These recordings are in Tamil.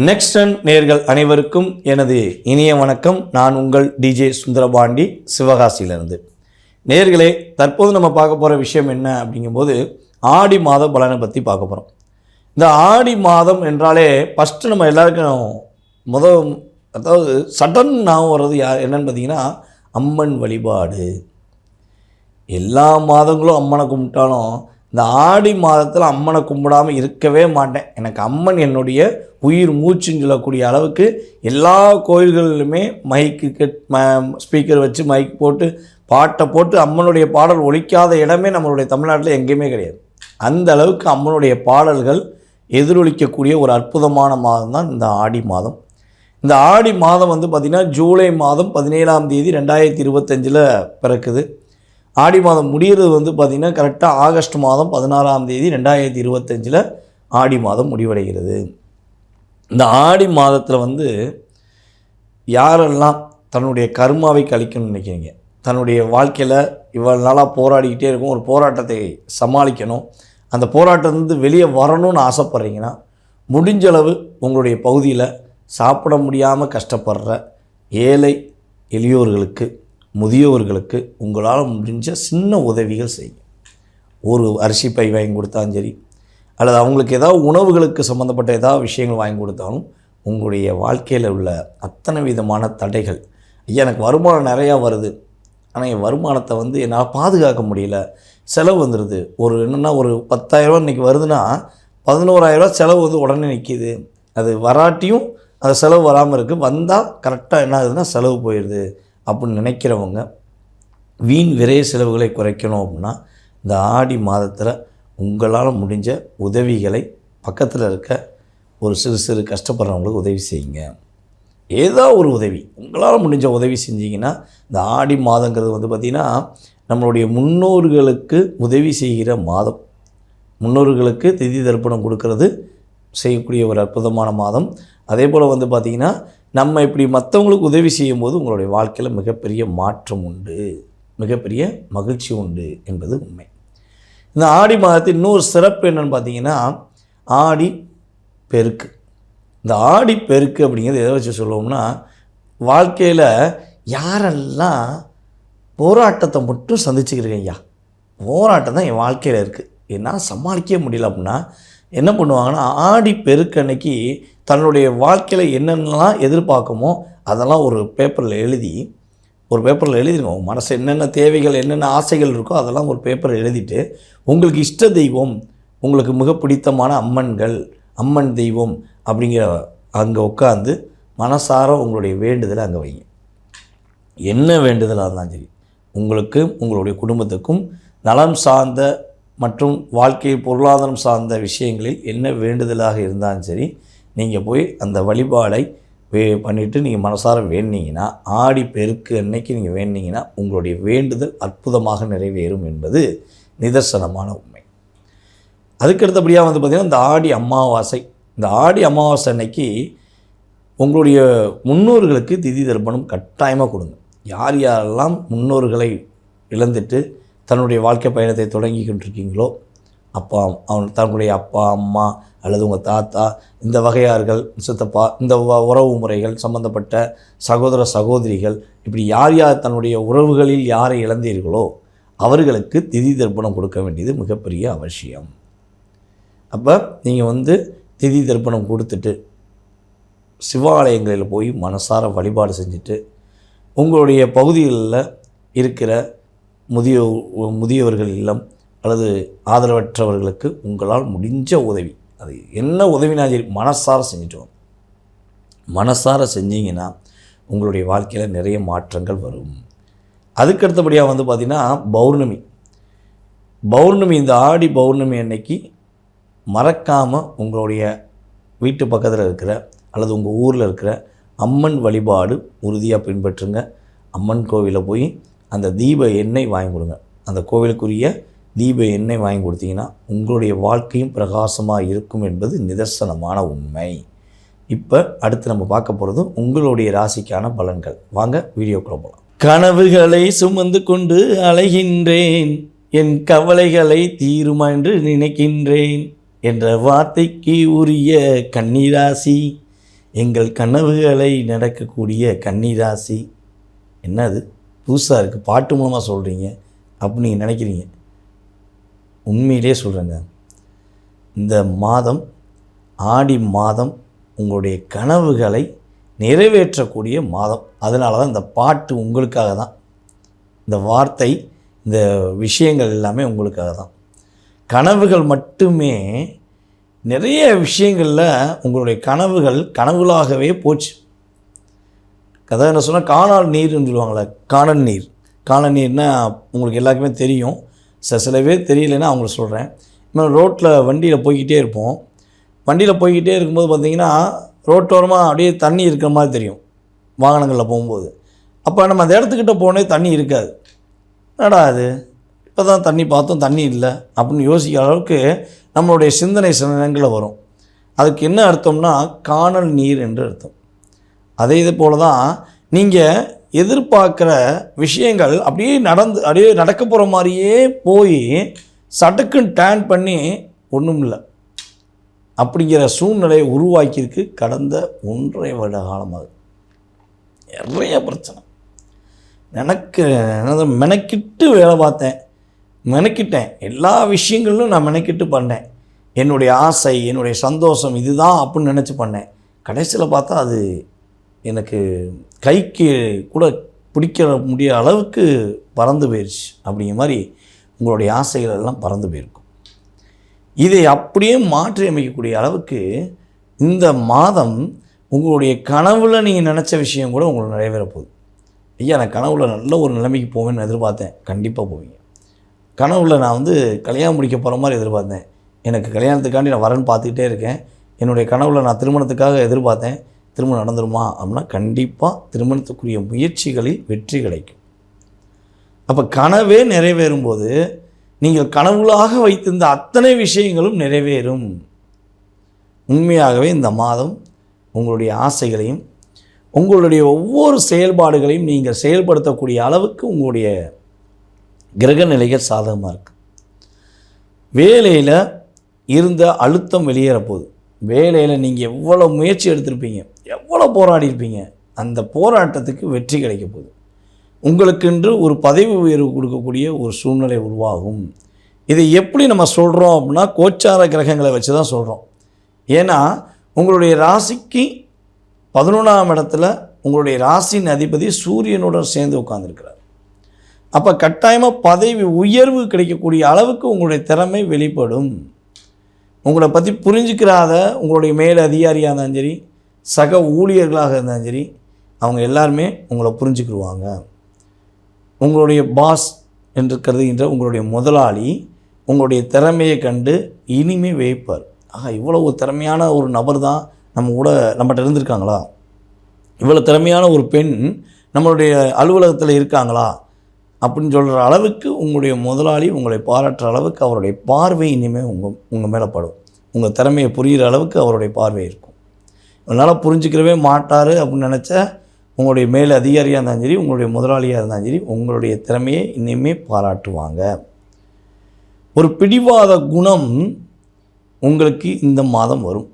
நெக்ஸ்டன் நேர்கள் அனைவருக்கும் எனது இனிய வணக்கம். நான் உங்கள் டிஜே சுந்தரபாண்டி சிவகாசியிலிருந்து. நேர்களே தற்போது நம்ம பார்க்க போகிற விஷயம் என்ன அப்படிங்கும்போது ஆடி மாத பலனை பற்றி பார்க்க போகிறோம் இந்த ஆடி மாதம் என்றாலே ஃபஸ்ட்டு நம்ம எல்லாருக்கும் முத அதாவது சடன் ஞாபகம் வர்றது யார் என்னன்னு பார்த்தீங்கன்னா அம்மன் வழிபாடு. எல்லா மாதங்களும் அம்மனை கும்பிட்டாலும் இந்த ஆடி மாதத்தில் அம்மனை கும்பிடாமல் இருக்கவே மாட்டேன். எனக்கு அம்மன் என்னுடைய உயிர் மூச்சுன்னு சொல்லக்கூடிய அளவுக்கு எல்லா கோயில்களிலுமே மைக்கு கெட் ஸ்பீக்கர் வச்சு மைக் போட்டு பாட்டை போட்டு அம்மனுடைய பாடல் ஒழிக்காத இடமே நம்மளுடைய தமிழ்நாட்டில் எங்கேயுமே கிடையாது. அந்த அளவுக்கு அம்மனுடைய பாடல்கள் எதிரொலிக்கக்கூடிய ஒரு அற்புதமான மாதம் தான் இந்த ஆடி மாதம். இந்த ஆடி மாதம் வந்து பார்த்திங்கன்னா ஜூலை மாதம் பதினேழாம் தேதி ரெண்டாயிரத்தி இருபத்தஞ்சில் பிறக்குது. ஆடி மாதம் முடிகிறது வந்து பார்த்திங்கன்னா கரெக்டாக ஆகஸ்ட் மாதம் பதினாறாம் தேதி ரெண்டாயிரத்தி இருபத்தஞ்சில் ஆடி மாதம் முடிவடைகிறது. இந்த ஆடி மாதத்தில் வந்து யாரெல்லாம் தன்னுடைய கர்மாவை கழிக்கணும்னு நினைக்கிறீங்க? தன்னுடைய வாழ்க்கையில் இவ்வளோ நாளாக போராடிக்கிட்டே இருக்கும் ஒரு போராட்டத்தை சமாளிக்கணும். அந்த போராட்டத்திலிருந்து வெளியே வரணும்னு ஆசைப்பட்றீங்கன்னா முடிஞ்ச அளவு உங்களுடைய பகுதியில் சாப்பிட முடியாமல் கஷ்டப்படுற ஏழை எளியோர்களுக்கு முதியோர்களுக்கு உங்களால் முடிஞ்ச சின்ன உதவிகள் செய்யும் ஒரு அரிசி பை வாங்கி கொடுத்தாலும் சரி அல்லது அவங்களுக்கு ஏதாவது உணவுகளுக்கு சம்மந்தப்பட்ட ஏதாவது விஷயங்கள் வாங்கி கொடுத்தாலும் உங்களுடைய வாழ்க்கையில் உள்ள அத்தனை விதமான தடைகள். ஐயா எனக்கு வருமானம் நிறையா வருது. ஆனால் என் வருமானத்தை வந்து என்னால் பாதுகாக்க முடியல. செலவு வந்துடுது ஒரு என்னென்னா ஒரு பத்தாயிரரூவா இன்றைக்கி வருதுன்னா பதினோராயிரரூவா செலவு வந்து உடனே நிற்கிது அது வராட்டியும் அது செலவு வராமல் இருக்குது வந்தால் கரெக்டாக என்ன ஆகுதுன்னா செலவு போயிடுது. அப்படின்னு நினைக்கிறவங்க வீண் விரைய செலவுகளை குறைக்கணும் அப்படின்னா இந்த ஆடி மாதத்தில் உங்களால் முடிஞ்ச உதவிகளை பக்கத்தில் இருக்க ஒரு சிறு சிறு கஷ்டப்படுறவங்களுக்கு உதவி செய்யுங்க. ஏதோ ஒரு உதவி. உங்களால் முடிஞ்ச உதவி செஞ்சிங்கன்னா இந்த ஆடி மாதங்கிறது வந்து பார்த்திங்கன்னா நம்மளுடைய முன்னோர்களுக்கு உதவி செய்கிற மாதம். முன்னோர்களுக்கு திதி தர்ப்பணம் கொடுக்கறது செய்யக்கூடிய ஒரு அற்புதமான மாதம். அதே போல் வந்து பார்த்திங்கன்னா நம்ம இப்படி மற்றவங்களுக்கு உதவி செய்யும்போது உங்களுடைய வாழ்க்கையில் மிகப்பெரிய மாற்றம் உண்டு. மிகப்பெரிய மகிழ்ச்சி உண்டு என்பது உண்மை. இந்த ஆடி மாதத்தின் இன்னொரு சிறப்பு என்னென்னு பார்த்தீங்கன்னா ஆடி பெருக்கு. இந்த ஆடி பெருக்கு அப்படிங்கிறது எதை வச்சு சொல்லுவோம்னா வாழ்க்கையில் யாரெல்லாம் போராட்டத்தை மட்டும் சந்திச்சுக்கிறீங்க ஐயா? போராட்டம் தான் என் வாழ்க்கையில் இருக்குது என்னால் சமாளிக்கவே முடியல அப்படின்னா என்ன பண்ணுவாங்கன்னா ஆடி பெருக்கு அன்னைக்கு தன்னுடைய வாழ்க்கையில் என்னென்னலாம் எதிர்பார்க்குமோ அதெல்லாம் ஒரு பேப்பரில் எழுதி ஒரு பேப்பரில் எழுதிருங்க. உங்கள் மனசு என்னென்ன தேவைகள் என்னென்ன ஆசைகள் இருக்கோ அதெல்லாம் ஒரு பேப்பரில் எழுதிட்டு உங்களுக்கு இஷ்ட தெய்வம் உங்களுக்கு மிக பிடித்தமான அம்மன்கள் அம்மன் தெய்வம் அப்படிங்கிற அங்கே உட்காந்து மனசார உங்களுடைய வேண்டுதலை அங்கே வைங்க. என்ன வேண்டுதலாக இருந்தாலும் சரி உங்களுக்கு உங்களுடைய குடும்பத்துக்கும் நலம் சார்ந்த மற்றும் வாழ்க்கை பொருளாதாரம் சார்ந்த விஷயங்களில் என்ன வேண்டுதலாக இருந்தாலும் சரி நீங்கள் போய் அந்த வழிபாடை வே பண்ணிவிட்டு நீங்கள் மனசார வேண்டிங்கன்னா ஆடி பெருக்கு அன்னைக்கு நீங்கள் வேண்டிங்கன்னா உங்களுடைய வேண்டுதல் அற்புதமாக நிறைவேறும் என்பது நிதர்சனமான உண்மை. அதுக்கடுத்தபடியாக வந்து பார்த்திங்கன்னா இந்த ஆடி அமாவாசை. இந்த ஆடி அமாவாசை அன்னைக்கு உங்களுடைய முன்னோர்களுக்கு திதி தர்ப்பணம் கட்டாயமாக கொடுங்க. யார் யாரெல்லாம் முன்னோர்களை இழந்துட்டு தன்னுடைய வாழ்க்கை பயணத்தை தொடங்கி கொண்டிருக்கீங்களோ அப்பா அவன் தன்னுடைய அப்பா அம்மா அல்லது உங்கள் தாத்தா இந்த வகையார்கள் சித்தப்பா இந்த வ- உறவு முறைகள் சம்பந்தப்பட்ட சகோதர சகோதரிகள் இப்படி யார் யார் தன்னுடைய உறவுகளில் யாரை இழந்தீர்களோ அவர்களுக்கு திதி தர்ப்பணம் கொடுக்க வேண்டியது மிகப்பெரிய அவசியம். அப்போ நீங்கள் வந்து திதி தர்ப்பணம் கொடுத்துட்டு சிவாலயங்களில் போய் மனசார வழிபாடு செஞ்சுட்டு உங்களுடைய பகுதிகளில் இருக்கிற முதியோ முதியவர்கள் இல்லம் அல்லது ஆதரவற்றவர்களுக்கு உங்களால் முடிஞ்ச உதவி அது என்ன உதவினாலும் சரி மனசார செஞ்சுட்டோம். மனசார செஞ்சீங்கன்னா உங்களுடைய வாழ்க்கையில் நிறைய மாற்றங்கள் வரும். அதுக்கடுத்தபடியாக வந்து பார்த்திங்கன்னா பௌர்ணமி. பௌர்ணமி இந்த ஆடி பௌர்ணமி அன்னைக்கு மறக்காமல் உங்களுடைய வீட்டு பக்கத்தில் இருக்கிற அல்லது உங்கள் ஊரில் இருக்கிற அம்மன் வழிபாடு உறுதியாக பின்பற்றுங்க. அம்மன் கோவிலில் போய் அந்த தீப எண்ணெய் வாங்கி கொடுங்க. அந்த கோவிலுக்குரிய தீப எண்ணெய் வாங்கி கொடுத்தீங்கன்னா உங்களுடைய வாழ்க்கையும் பிரகாசமாக இருக்கும் என்பது நிதர்சனமான உண்மை. இப்போ அடுத்து நம்ம பார்க்க போகிறது உங்களுடைய ராசிக்கான பலன்கள். வாங்க வீடியோக்குள்ள போகலாம் கனவுகளை சுமந்து கொண்டு அலைகின்றேன். என் கவலைகளை தீருமா என்று நினைக்கின்றேன் என்ற வார்த்தைக்கு உரிய கன்னிராசி. எங்கள் கனவுகளை நடக்கக்கூடிய கன்னிராசி. என்னது? புதுசாக இருக்குது பாட்டு மூலமாக சொல்கிறீங்க அப்படின்னு நீங்கள் நினைக்கிறீங்க. உண்மையிலே சொல்கிறேங்க இந்த மாதம் ஆடி மாதம் உங்களுடைய கனவுகளை நிறைவேற்றக்கூடிய மாதம். அதனால தான் இந்த பாட்டு உங்களுக்காக தான் இந்த வார்த்தை இந்த விஷயங்கள் எல்லாமே உங்களுக்காக தான் கனவுகள் மட்டுமே நிறைய விஷயங்களில் உங்களுடைய கனவுகள் கனவுகளாகவே போச்சு. கதை என்ன சொன்னால் காணால் நீர்னு சொல்லுவாங்களே காணல் நீர். காணல் நீர்னால் உங்களுக்கு எல்லாருக்குமே தெரியும். சில சில பேர் தெரியலன்னா அவங்களுக்கு சொல்கிறேன் இன்னும் ரோட்டில் வண்டியில் போய்கிட்டே இருப்போம். வண்டியில் போய்கிட்டே இருக்கும்போது பார்த்தீங்கன்னா ரோட்டோரமாக அப்படியே தண்ணி இருக்கிற மாதிரி தெரியும். வாகனங்களில் போகும்போது. அப்போ நம்ம அந்த இடத்துக்கிட்ட போனே தண்ணி இருக்காது. என்னடா அது இப்போ தான் தண்ணி பார்த்தோம் தண்ணி இல்லை அப்படின்னு யோசிக்கிற அளவுக்கு நம்மளுடைய சிந்தனை சில நேரங்களில் வரும். அதுக்கு என்ன அர்த்தம்னா காணல் நீர் என்று அர்த்தம். அதே இது போல தான் நீங்கள் எதிர்பார்க்குற விஷயங்கள் அப்படியே நடந்து அப்படியே நடக்க போகிற மாதிரியே போய் சட்டுக்குன்னு டேன் பண்ணி ஒன்றும் இல்லை. அப்படிங்கிற சூழ்நிலையை உருவாக்கியிருக்கு கடந்த ஒன்றரை வருட காலமாக நிறைய பிரச்சனை. எனக்கு என்னது மெனக்கிட்டு வேலை பார்த்தேன். மெனக்கிட்டேன். எல்லா விஷயங்களிலும் நான் மெனக்கிட்டு பண்ணேன். என்னுடைய ஆசை என்னுடைய சந்தோஷம் இதுதான் அப்படின்னு நினச்சி பண்ணேன். கடைசியில் பார்த்தா அது எனக்கு கைக்கு கூட பிடிக்க முடிய அளவுக்கு பறந்து போயிடுச்சு அப்படிங்கிற மாதிரி உங்களுடைய ஆசைகள் எல்லாம் பறந்து போயிருக்கும். இதை அப்படியே மாற்றி அமைக்கக்கூடிய அளவுக்கு இந்த மாதம் உங்களுடைய கனவுல நீங்கள் நினச்ச விஷயம் கூட உங்களுக்கு நிறைவேற போகுது. ஐயா நான் கனவுல நல்ல ஒரு நிலைமைக்கு போவேன்னு எதிர்பார்த்தேன். கண்டிப்பாக போவீங்க. கனவுல நான் வந்து கல்யாணம் முடிக்க போகிற மாதிரி எதிர்பார்த்தேன். எனக்கு கல்யாணத்துக்காண்டி நான் வரேன்னு பார்த்துக்கிட்டே இருக்கேன். என்னுடைய கனவுல நான் திருமணத்துக்காக எதிர்பார்த்தேன். திருமணம் நடந்துருமா? அப்படின்னா கண்டிப்பாக திருமணத்துக்குரிய முயற்சிகளில் வெற்றி கிடைக்கும். அப்போ கனவே நிறைவேறும்போது நீங்கள் கனவுகளாக வைத்திருந்த அத்தனை விஷயங்களும் நிறைவேறும். உண்மையாகவே இந்த மாதம் உங்களுடைய ஆசைகளையும் உங்களுடைய ஒவ்வொரு செயல்பாடுகளையும் நீங்கள் செயல்படுத்தக்கூடிய அளவுக்கு உங்களுடைய கிரக நிலைகள் சாதகமாக இருக்குது வேலையில் இருந்த அழுத்தம் வெளியேற போகுது வேலையில் நீங்கள் எவ்வளோ முயற்சி எடுத்திருப்பீங்க? எவ்வளோ போராடி இருப்பீங்க அந்த போராட்டத்துக்கு வெற்றி கிடைக்க போகுது. உங்களுக்கென்று ஒரு பதவி உயர்வு கொடுக்கக்கூடிய ஒரு சூழ்நிலை உருவாகும். இதை எப்படி நம்ம சொல்கிறோம் அப்படின்னா கோச்சார கிரகங்களை வச்சு தான் சொல்கிறோம் ஏன்னா உங்களுடைய ராசிக்கு பதினொன்றாம் இடத்துல உங்களுடைய ராசியின் அதிபதி சூரியனுடன் சேர்ந்து உட்காந்துருக்கிறார் அப்போ கட்டாயமாக பதவி உயர்வு கிடைக்கக்கூடிய அளவுக்கு உங்களுடைய திறமை வெளிப்படும். உங்களை பற்றி புரிஞ்சுக்கிறாத உங்களுடைய மேல் அதிகாரியாக இருந்தாலும் சரி சக ஊழியர்களாக இருந்தாலும் சரி அவங்க எல்லாருமே உங்களை புரிஞ்சுக்கிடுவாங்க உங்களுடைய பாஸ் என்று கருதுகின்ற உங்களுடைய முதலாளி உங்களுடைய திறமையை கண்டு இனிமே வைப்பார் ஆஹா இவ்வளோ ஒரு திறமையான ஒரு நபர் தான் நம்ம கூட நம்மகிட்ட இருந்திருக்காங்களா? இவ்வளோ திறமையான ஒரு பெண் நம்மளுடைய அலுவலகத்தில் இருக்காங்களா? அப்படின்னு சொல்கிற அளவுக்கு உங்களுடைய முதலாளி உங்களை பாராட்டுற அளவுக்கு அவருடைய பார்வை இனிமேல் உங்கள் உங்கள் மேலே படும். உங்கள் திறமையை புரிகிற அளவுக்கு அவருடைய பார்வை இருக்கும். அதனால் புரிஞ்சுக்கிறவே மாட்டார் அப்படின்னு நினச்ச உங்களுடைய மேல் அதிகாரியாக இருந்தாலும் சரி உங்களுடைய முதலாளியாக இருந்தாலும் சரி உங்களுடைய திறமையை இன்னையுமே பாராட்டுவாங்க. ஒரு பிடிவாத குணம் உங்களுக்கு இந்த மாதம் வரும்.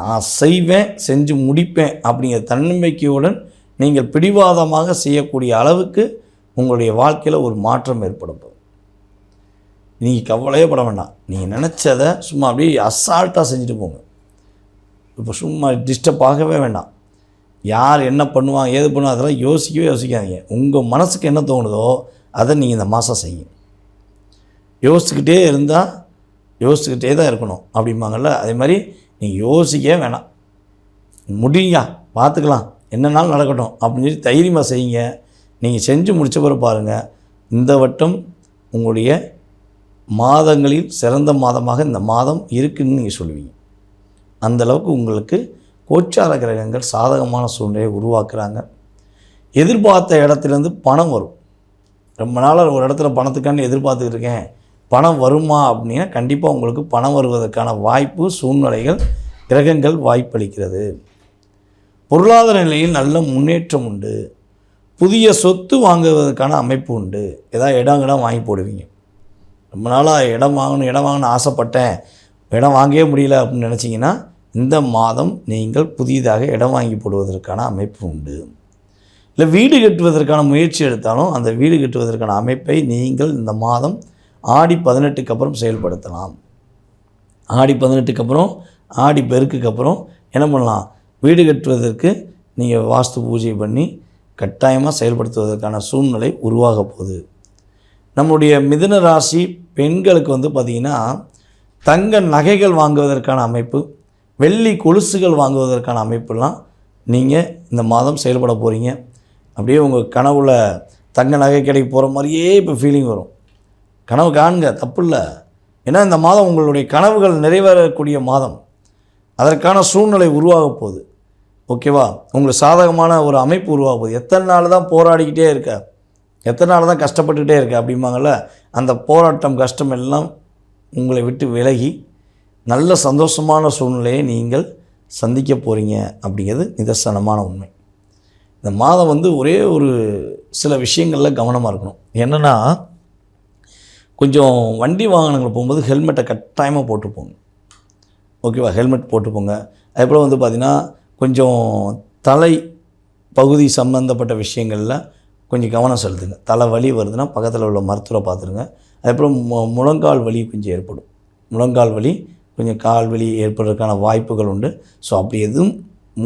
நான் செய்வேன் செஞ்சு முடிப்பேன் அப்படிங்கிற தன்னம்பிக்கையுடன் நீங்கள் பிடிவாதமாக செய்யக்கூடிய அளவுக்கு உங்களுடைய வாழ்க்கையில் ஒரு மாற்றம் ஏற்படும் நீங்கள் கவலையே பட வேண்டாம். நீங்கள் நினச்சதை சும்மா அப்படியே அசால்ட்டாக செஞ்சுட்டு போங்க. இப்போ சும்மா டிஸ்டர்ப் ஆகவே வேண்டாம். யார் என்ன பண்ணுவாங்க ஏது பண்ணுவாங்க அதெல்லாம் யோசிக்கவே யோசிக்காதீங்க. உங்கள் மனசுக்கு என்ன தோணுதோ அதை நீங்கள் இந்த மாதம் செய்யுங்க. யோசிச்சுக்கிட்டே இருந்தால் யோசிச்சுக்கிட்டே தான் இருக்கணும் அப்படிம்பாங்கள்ல அதே மாதிரி நீங்கள் யோசிக்கவே வேணாம். முடியா பார்த்துக்கலாம். என்னன்னாலும் நடக்கட்டும் அப்படின்னு சொல்லி தைரியமாக செய்யுங்க. நீங்கள் செஞ்சு முடிச்ச பிறகு பாருங்கள் இந்த வட்டம் உங்களுடைய மாதங்களில் சிறந்த மாதமாக இந்த மாதம் இருக்குன்னு நீங்கள் சொல்லுவீங்க. அந்த அளவுக்கு உங்களுக்கு கோச்சார கிரகங்கள் சாதகமான சூழ்நிலையை உருவாக்குறாங்க. எதிர்பார்த்த இடத்துலேருந்து பணம் வரும். ரொம்ப நாளாக ஒரு இடத்துல பணத்துக்கான்னு எதிர்பார்த்துக்கிட்டு இருக்கேன். பணம் வருமா அப்படின்னா கண்டிப்பாக உங்களுக்கு பணம் வருவதற்கான வாய்ப்பு சூழ்நிலைகள் கிரகங்கள் வாய்ப்பளிக்கிறது. பொருளாதார நிலையில் நல்ல முன்னேற்றம் உண்டு. புதிய சொத்து வாங்குவதற்கான அமைப்பு உண்டு. ஏதாவது இடம் இடம் வாங்கி போடுவீங்க. ரொம்ப நாளாக இடம் வாங்கணும் இடம் வாங்கணும்னு ஆசைப்பட்டேன். இடம் வாங்கவே முடியல அப்படின்னு நினச்சிங்கன்னா இந்த மாதம் நீங்கள் புதிதாக இடம் வாங்கி போடுவதற்கான அமைப்பு உண்டு. இல்லை வீடு கட்டுவதற்கான முயற்சி எடுத்தாலும் அந்த வீடு கட்டுவதற்கான அமைப்பை நீங்கள் இந்த மாதம் ஆடி பதினெட்டுக்கு அப்புறம் செயல்படுத்தலாம். ஆடி பதினெட்டுக்கு அப்புறம் ஆடி பெருக்குக்கு அப்புறம் என்ன பண்ணலாம்? வீடு கட்டுவதற்கு நீங்கள் வாஸ்து பூஜை பண்ணி கட்டாயமாக செயல்படுத்துவதற்கான சூழ்நிலை உருவாக போகுது. நம்முடைய மிதுன ராசி பெண்களுக்கு வந்து பார்த்திங்கன்னா தங்க நகைகள் வாங்குவதற்கான அமைப்பு வெள்ளி கொலுசுகள் வாங்குவதற்கான அமைப்புலாம் நீங்கள் இந்த மாதம் செயல்பட போகிறீங்க அப்படியே உங்கள் கனவுல தங்க நகை கடைக்கு போகிற மாதிரியே இப்போ ஃபீலிங் வரும். கனவு காணுங்க தப்பு இல்லை. ஏன்னா இந்த மாதம் உங்களுடைய கனவுகள் நிறைவேறக்கூடிய மாதம். அதற்கான சூழ்நிலை உருவாக போகுது. ஓகேவா? உங்களுக்கு சாதகமான ஒரு அமைப்பு உருவாக போகுது. எத்தனை நாள் தான் போராடிக்கிட்டே இருக்க? எத்தனை நாள் தான் கஷ்டப்பட்டுக்கிட்டே இருக்க அப்படிம்பாங்கள்ல அந்த போராட்டம் கஷ்டம் எல்லாம் உங்களை விட்டு விலகி நல்ல சந்தோஷமான சூழ்நிலையை நீங்கள் சந்திக்க போகிறீங்க அப்படிங்கிறது நிதர்சனமான உண்மை. இந்த மாதம் வந்து ஒரே ஒரு சில விஷயங்களில் கவனமாக இருக்கணும். என்னென்னா கொஞ்சம் வண்டி வாகனங்கள் போகும்போது ஹெல்மெட்டை கட்டாயமாக போட்டு போங்க ஓகேவா? ஹெல்மெட் போட்டு போங்க அதுக்கப்புறம் வந்து பார்த்திங்கன்னா கொஞ்சம் தலை பகுதி சம்மந்தப்பட்ட விஷயங்களில் கொஞ்சம் கவனம் செலுத்துங்க. தலை வலி வருதுன்னா பக்கத்தில் உள்ள மருத்துவரை பார்த்துருங்க. அதுக்கப்புறம் மு முழங்கால் வலி கொஞ்சம் ஏற்படும். முழங்கால் வலி கொஞ்சம் கால் வலி ஏற்படுறதுக்கான வாய்ப்புகள் உண்டு. ஸோ அப்படி எதுவும்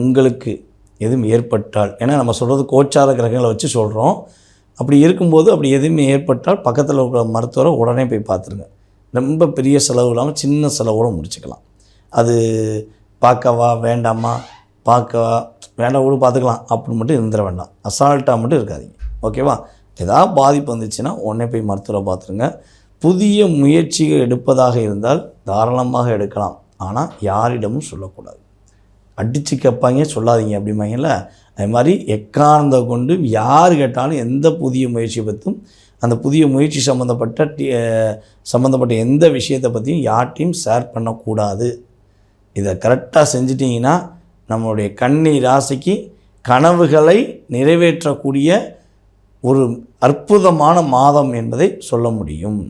உங்களுக்கு எதுவும் ஏற்பட்டால் ஏன்னா நம்ம சொல்கிறது கோச்சார கிரகங்களை வச்சு சொல்கிறோம் அப்படி இருக்கும்போது அப்படி எதுவுமே ஏற்பட்டால் பக்கத்தில் இருக்கிற மருத்துவரை உடனே போய் பார்த்துருங்க. ரொம்ப பெரிய செலவு இல்லாமல் சின்ன செலவோடு முடிச்சுக்கலாம். அது பார்க்கவா வேண்டாமா பார்க்கவா வேண்டாம் கூட பார்த்துக்கலாம். அப்படின்னு மட்டும் இருந்துட வேண்டாம். அசால்ட்டாக மட்டும் இருக்காதீங்க. ஓகேவா ஏதாவது பாதிப்பு வந்துச்சுன்னா உடனே போய் மருத்துவரை பார்த்துருங்க. புதிய முயற்சிகள் எடுப்பதாக இருந்தால் தாராளமாக எடுக்கலாம். ஆனால் யாரிடமும் சொல்லக்கூடாது. அடித்து கேட்பாங்க சொல்லாதீங்க அப்படிம்பாங்கல்ல? அது மாதிரி எக்காரணத்தை கொண்டு யார் கேட்டாலும் எந்த புதிய முயற்சியை பற்றும் அந்த புதிய முயற்சி சம்மந்தப்பட்ட சம்மந்தப்பட்ட எந்த விஷயத்தை பற்றியும் யார்ட்டையும் ஷேர் பண்ணக்கூடாது. இதை கரெக்டாக செஞ்சிட்டிங்கன்னா நம்மளுடைய கண்ணி ராசிக்கு கனவுகளை நிறைவேற்றக்கூடிய ஒரு அற்புதமான மாதம் என்பதை சொல்ல முடியும்.